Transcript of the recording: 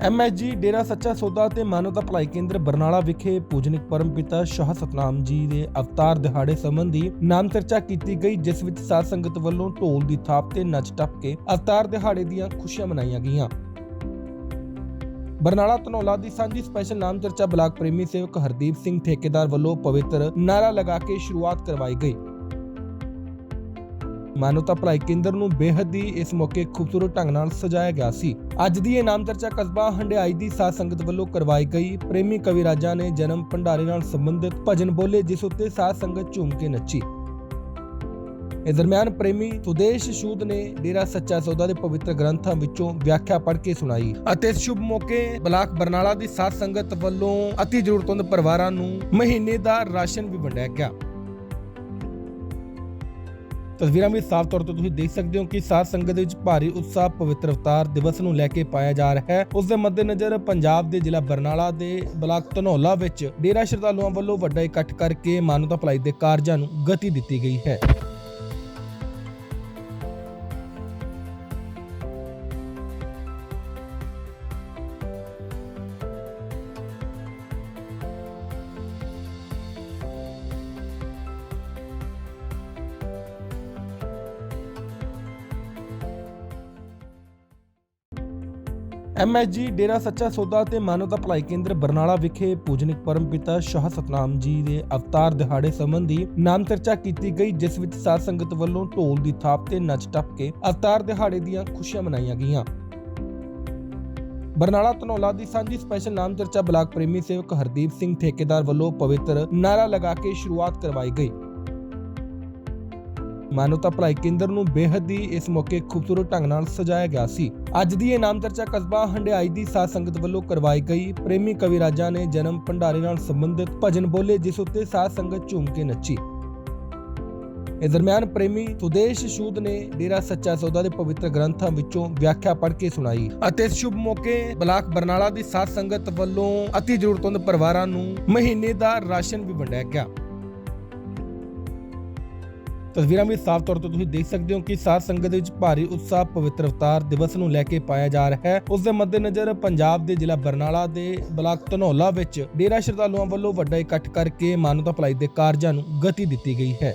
MSG Dera Sacha Sauda ਤੇ ਮਾਨਵਤਾ ਭਲਾਈ ਕੇਂਦਰ ਬਰਨਾਲਾ ਵਿਖੇ ਪੂਜਨਿਕ ਪਰਮਪਿਤਾ ਸ਼ਾਹ ਸਤਨਾਮ ਜੀ ਦੇ ਅਵਤਾਰ ਦਿਹਾੜੇ ਸੰਬੰਧੀ ਨਾਮ ਚਰਚਾ ਕੀਤੀ ਗਈ, ਜਿਸ ਵਿੱਚ ਸਾਧ ਸੰਗਤ ਵੱਲੋਂ ਢੋਲ ਦੀ ਥਾਪ ਤੇ ਨੱਚ ਟੱਪ ਕੇ ਅਵਤਾਰ ਦਿਹਾੜੇ ਦੀਆਂ ਖੁਸ਼ੀਆਂ ਮਨਾਈਆਂ ਗਈਆਂ। ਬਰਨਾਲਾ ਧਨੌਲਾ ਦੀ ਸਾਂਝੀ ਸਪੈਸ਼ਲ ਨਾਮ ਚਰਚਾ ਬਲਾਕ ਪ੍ਰੇਮੀ ਸੇਵਕ ਹਰਦੀਪ ਸਿੰਘ ਠੇਕੇਦਾਰ ਵੱਲੋਂ ਪਵਿੱਤਰ ਨਾਰਾ ਲਗਾ ਕੇ ਸ਼ੁਰੂਆਤ ਕਰਵਾਈ ਗਈ। ਮਾਨਵਤਾ ਭਲਾਈ ਕੇਂਦਰ ਨੂੰ ਬੇਹੱਦ ਹੀ ਇਸ ਮੌਕੇ ਖੂਬਸੂਰਤ ਢੰਗ ਨਾਲ ਸਜਾਇਆ ਗਿਆ ਸੀ। ਅੱਜ ਦੀ ਇਹ ਨਾਮ ਚਰਚਾ ਕਸਬਾ ਹੰਡਿਆਈ ਦੀ ਸਾਧ ਸੰਗਤ ਵੱਲੋਂ ਕਰਵਾਈ ਗਈ। ਪ੍ਰੇਮੀ ਕਵੀ ਰਾਜਾ ਨੇ ਜਨਮ ਭੰਡਾਰੇ ਨਾਲ ਸੰਬੰਧਿਤ ਭਜਨ ਬੋਲੇ, ਜਿਸ ਉੱਤੇ ਸਾਧ ਸੰਗਤ ਝੂਮ ਕੇ ਨੱਚੀ। ਇਸ ਦਰਮਿਆਨ ਪ੍ਰੇਮੀ ਸੁਦੇਸ਼ ਸ਼ੂਦ ਨੇ ਡੇਰਾ ਸੱਚਾ ਸੌਦਾ ਦੇ ਪਵਿੱਤਰ ਗ੍ਰੰਥਾਂ ਵਿੱਚੋਂ ਵਿਆਖਿਆ ਪੜ੍ਹ ਕੇ ਸੁਣਾਈ ਅਤੇ ਸ਼ੁਭ ਮੌਕੇ ਬਲਾਕ ਬਰਨਾਲਾ ਦੀ ਸਾਧ ਸੰਗਤ ਵੱਲੋਂ ਅਤੀ ਜ਼ਰੂਰਤਮੰਦ ਪਰਿਵਾਰਾਂ ਨੂੰ ਮਹੀਨੇ ਦਾ ਰਾਸ਼ਨ ਵੀ ਵੰਡਿਆ ਗਿਆ। ਤਸਵੀਰਾਂ ਵਿੱਚ ਸਾਫ਼ ਤੌਰ ਤੇ ਤੁਸੀਂ ਦੇਖ ਸਕਦੇ ਹੋ ਕਿ ਸਾਧ ਸੰਗਤ ਦੇ ਵਿੱਚ ਭਾਰੀ ਉਤਸ਼ਾਹ, ਪਵਿੱਤਰ ਅਵਤਾਰ ਦਿਵਸ ਨੂੰ ਲੈ ਕੇ ਪਾਇਆ ਜਾ ਰਿਹਾ ਹੈ। ਉਸ ਦੇ ਮੱਦੇਨਜ਼ਰ ਪੰਜਾਬ ਦੇ ਜ਼ਿਲ੍ਹਾ ਬਰਨਾਲਾ ਦੇ ਬਲਾਕ ਧਨੌਲਾ ਵਿੱਚ ਡੇਰਾ ਸ਼ਰਧਾਲੂਆਂ ਵੱਲੋਂ ਵੱਡਾ ਇਕੱਠ ਕਰਕੇ ਮਾਨਵਤਾ ਭਲਾਈ ਦੇ ਕਾਰਜਾਂ ਨੂੰ ਗਤੀ ਦਿੱਤੀ ਗਈ ਹੈ। ਐਮਐਸਜੀ ਡੇਰਾ ਸੱਚਾ ਸੌਦਾ ਤੇ ਮਾਨਵਤਾ ਭਲਾਈ ਕੇਂਦਰ ਬਰਨਾਲਾ ਵਿਖੇ ਪੂਜਨਿਕ ਪਰਮ ਪਿਤਾ ਸ਼ਾਹ ਸਤਨਾਮ ਜੀ ਦੇ ਅਵਤਾਰ ਦਿਹਾੜੇ ਸੰਬੰਧੀ ਨਾਮ ਚਰਚਾ ਕੀਤੀ ਗਈ, ਜਿਸ ਵਿੱਚ ਸਾਧ ਸੰਗਤ ਵੱਲੋਂ ਢੋਲ ਦੀ ਥਾਪ ਤੇ ਨੱਚ ਟੱਪ ਕੇ ਅਵਤਾਰ ਦਿਹਾੜੇ ਦੀਆਂ ਖੁਸ਼ੀਆਂ ਮਨਾਈਆਂ ਗਈਆਂ। ਬਰਨਾਲਾ ਧਨੌਲਾ ਦੀ ਸਾਂਝੀ ਸਪੈਸ਼ਲ ਨਾਮ ਚਰਚਾ ਬਲਾਕ ਪ੍ਰੇਮੀ ਸੇਵਕ ਹਰਦੀਪ ਸਿੰਘ ਠੇਕੇਦਾਰ ਵੱਲੋਂ ਪਵਿੱਤਰ ਨਾਰਾ ਲਗਾ ਕੇ ਸ਼ੁਰੂਆਤ ਕਰਵਾਈ ਗਈ। ਮਾਨਵਤਾ ਭਲਾਈ ਕੇਂਦਰ ਨੂੰ ਬੇਹੱਦ ਹੀ ਇਸ ਮੌਕੇ ਖੂਬਸੂਰਤ ਢੰਗ ਨਾਲ ਸਜਾਇਆ ਗਿਆ ਸੀ। ਅੱਜ ਦੀ ਇਹ ਨਾਮ ਚਰਚਾ ਕਸਬਾ ਹੰਡਿਆਈ ਦੀ ਸਾਧ ਸੰਗਤ ਵੱਲੋਂ ਕਰਵਾਈ ਗਈ। ਪ੍ਰੇਮੀ ਕਵੀ ਰਾਜਾ ਨੇ ਜਨਮ ਭੰਡਾਰੇ ਨਾਲ ਸੰਬੰਧਿਤ ਭਜਨ ਬੋਲੇ, ਜਿਸ ਉੱਤੇ ਸਾਧ ਸੰਗਤ ਝੂਮ ਕੇ ਨੱਚੀ। ਇਸ ਦਰਮਿਆਨ ਪ੍ਰੇਮੀ ਸੁਦੇਸ਼ ਸ਼ੂਦ ਨੇ ਡੇਰਾ ਸੱਚਾ ਸੌਦਾ ਦੇ ਪਵਿੱਤਰ ਗ੍ਰੰਥਾਂ ਵਿੱਚੋਂ ਵਿਆਖਿਆ ਪੜ੍ਹ ਕੇ ਸੁਣਾਈ। ਅਤੇ ਇਸ ਸ਼ੁਭ ਮੌਕੇ ਬਲਾਕ ਬਰਨਾਲਾ ਦੀ ਸਾਧ ਸੰਗਤ ਵੱਲੋਂ ਅਤੀ ਜ਼ਰੂਰਤਮੰਦ ਪਰਿਵਾਰਾਂ ਨੂੰ ਮਹੀਨੇ ਦਾ ਰਾਸ਼ਨ ਵੀ ਵੰਡਿਆ ਗਿਆ। ਤਸਵੀਰਾਂ ਵਿੱਚ ਸਾਫ਼ ਤੌਰ ਤੇ ਤੁਸੀਂ ਦੇਖ ਸਕਦੇ ਹੋ ਕਿ ਸਾਧ ਸੰਗਤ ਦੇ ਵਿੱਚ ਭਾਰੀ ਉਤਸ਼ਾਹ, ਪਵਿੱਤਰ ਅਵਤਾਰ ਦਿਵਸ ਨੂੰ ਲੈ ਕੇ ਪਾਇਆ ਜਾ ਰਿਹਾ ਹੈ। ਉਸ ਦੇ ਮੱਦੇਨਜ਼ਰ ਪੰਜਾਬ ਦੇ ਜ਼ਿਲ੍ਹਾ ਬਰਨਾਲਾ ਦੇ ਬਲਾਕ ਧਨੌਲਾ ਵਿੱਚ ਡੇਰਾ ਸ਼ਰਧਾਲੂਆਂ ਵੱਲੋਂ ਵੱਡਾ ਇਕੱਠ ਕਰਕੇ ਮਾਨਵਤਾ ਭਲਾਈ ਦੇ ਕਾਰਜਾਂ ਨੂੰ ਗਤੀ ਦਿੱਤੀ ਗਈ ਹੈ।